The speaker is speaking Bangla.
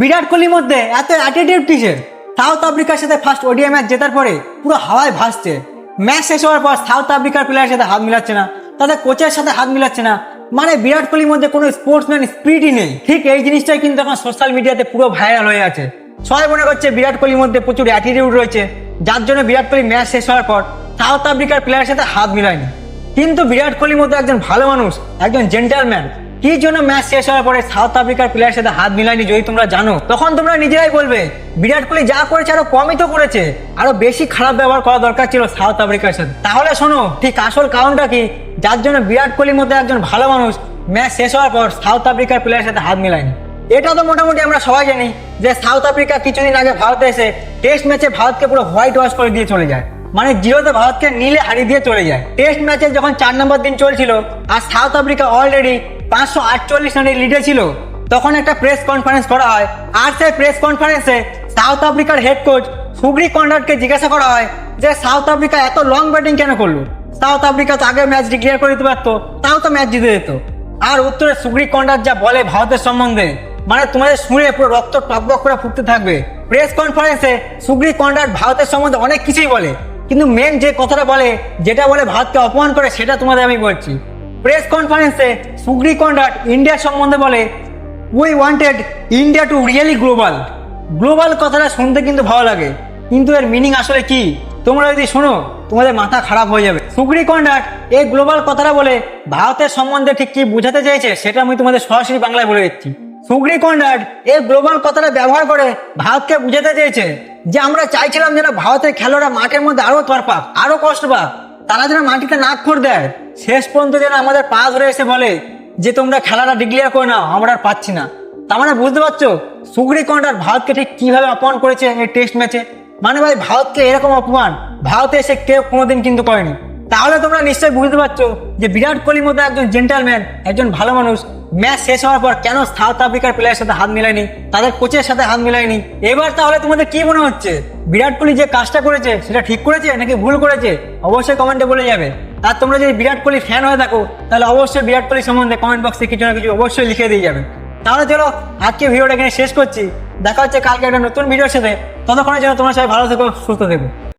বিরাট কোহলির মধ্যে এত অ্যাটিটিউড কিসের? সাউথ আফ্রিকার সাথে ফার্স্ট ওডিআই ম্যাচ জেতার পরে পুরো হাওয়ায় ভাসছে। ম্যাচ শেষ হওয়ার পর সাউথ আফ্রিকার প্লেয়ারের সাথে হাত মিলাচ্ছে না, তাদের কোচের সাথে হাত মিলাচ্ছে না। মানে বিরাট কোহলির মধ্যে কোনো স্পোর্টসম্যান স্পিরিটই নেই। ঠিক এই জিনিসটাই কিন্তু এখন সোশ্যাল মিডিয়াতে পুরো ভাইরাল হয়ে আছে। সবাই মনে করছে বিরাট কোহলির মধ্যে প্রচুর অ্যাটিটিউড রয়েছে, যার জন্য বিরাট কোহলি ম্যাচ শেষ হওয়ার পর সাউথ আফ্রিকার প্লেয়ারের সাথে হাত মিলায়নি। কিন্তু বিরাট কোহলির মতো একজন ভালো মানুষ, একজন জেন্টালম্যান কি জন্য ম্যাচ শেষ হওয়ার পরে সাউথ আফ্রিকার প্লেয়ারের সাথে হাত মিলায়নি, যদি তোমরা জানো। তখন তোমরা নিজেরাই বলবে, বিরাট কোহলি যা করেছে আরও কমই তো করেছে। আরও বেশি খারাপ ব্যবহার করা দরকার ছিল সাউথ আফ্রিকার সাথে। তাহলে শোনো, ঠিক আসল কারণটা কি? যার জন্য বিরাট কোহলির মতো একজন ভালো মানুষ ম্যাচ শেষ হওয়ার পর সাউথ আফ্রিকার প্লেয়ারের সাথে হাত মিলায়নি। এটা তো মোটামুটি আমরা সবাই জানি যে সাউথ আফ্রিকা কিছুদিন আগে ভারতে এসে টেস্ট ম্যাচে ভারতকে পুরো হোয়াইট ওয়াশ করে দিয়ে চলে যায়। মানে জিরোতে ভারতকে নীলে হারিয়ে দিয়ে চলে যায়। টেস্ট ম্যাচে যখন চার নম্বর দিন চলছিল, আর সাউথ আফ্রিকা অলরেডি পাঁচশো আটচল্লিশ রানের লিডে ছিল। তখন একটা প্রেস কনফারেন্স করা হয়। আর সেই প্রেস কনফারেন্সে সাউথ আফ্রিকার হেড কোচ সুগ্রি কন্ডারকে জিজ্ঞাসা করা হয় যে সাউথ আফ্রিকা এত লং ব্যাটিং কেন করল? সাউথ আফ্রিকা তো আগে ম্যাচ ডিক্লেয়ার করে দিতে পারতো, তাও তো ম্যাচ জিতে যেত। আর উত্তরে সুগ্রি কন্ডার যা বলে ভারতের সম্বন্ধে মানে তোমাদের শুনে পুরো রক্ত টকবক করে ফুটতে থাকবে। প্রেস কনফারেন্সে সুগ্রি কন্ডার ভারতের সম্বন্ধে অনেক কিছুই বলে। কিন্তু মেন যে কথাটা বলে, যেটা বলে ভারতকে অপমান করে, সেটা তোমাদের আমি বলছি। প্রেস কনফারেন্সে সুগ্রি কন্ডার ইন্ডিয়ার সম্বন্ধে বলে we wanted India to really global global কথাটা শুনতে কিন্তু ভালো লাগে, কিন্তু এর মিনিং আসলে কি? তোমরা যদি শোনো, তোমাদের মাথা খারাপ হয়ে যাবে। সুগ্রি কন্ডাক্ট এই গ্লোবাল কথাটা বলে, ভারতের সম্বন্ধে ঠিক কি বোঝাতে চাইছে সেটা আমি তোমাদের সরাসরি বাংলায় বলে দিচ্ছি। সুগ্রি কন্ডাক্ট এই গ্লোবাল কথাটা ব্যবহার করে ভারতকে বুঝাতে চেয়েছে যে, আমরা চাইছিলাম যেন ভারতের খেলোয়াড়রা মাঠের মধ্যে আরও তরপাক আরও কষ্ট পাক। তারা যেন মাটিতে নাক খোর দেয় শেষ পর্যন্ত যেন আমাদের পা ধরে এসে বলে যে, তোমরা খেলাটা ডিক্লেয়ার করে নাও, আমরা আর পাচ্ছি না। তার মানে বুঝতে পারছ? সুগ্রি কন্ডার ভারতকে ঠিক কীভাবে অপমান করেছে এই টেস্ট ম্যাচে মানে ভাই, ভারতকে এরকম অপমান? ভারতে এসে কেউ কোনোদিন কিন্তু করেনি। তাহলে তোমরা নিশ্চয়ই বুঝতে পারছ যে বিরাট কোহলির মতো একজন জেন্টালম্যান একজন ভালো মানুষ। ম্যাচ শেষ হওয়ার পর কেন সাউথ আফ্রিকার প্লেয়ারের সাথে হাত মিলায়নি? তাদের কোচের সাথে হাত মিলায়নি? এবার তাহলে তোমাদের কি মনে হচ্ছে? বিরাট কোহলি যে কাজটা করেছে, সেটা ঠিক করেছে নাকি ভুল করেছে? অবশ্যই কমেন্টে বলে যাবে। আর তোমরা যদি বিরাট কোহলি ফ্যান হয়ে থাকো, তাহলে অবশ্যই বিরাট কোহলি সম্বন্ধে কমেন্ট বক্সে কিছু না কিছু অবশ্যই লিখে দিয়ে যাবে। তাহলে চলো, আজকে ভিডিওটা এখানে শেষ করছি। দেখা হচ্ছে কালকে একটা নতুন ভিডিওর সাথে। ততক্ষণের জন্য তোমরা সবাই ভালো থেকো, সুস্থ থেকো।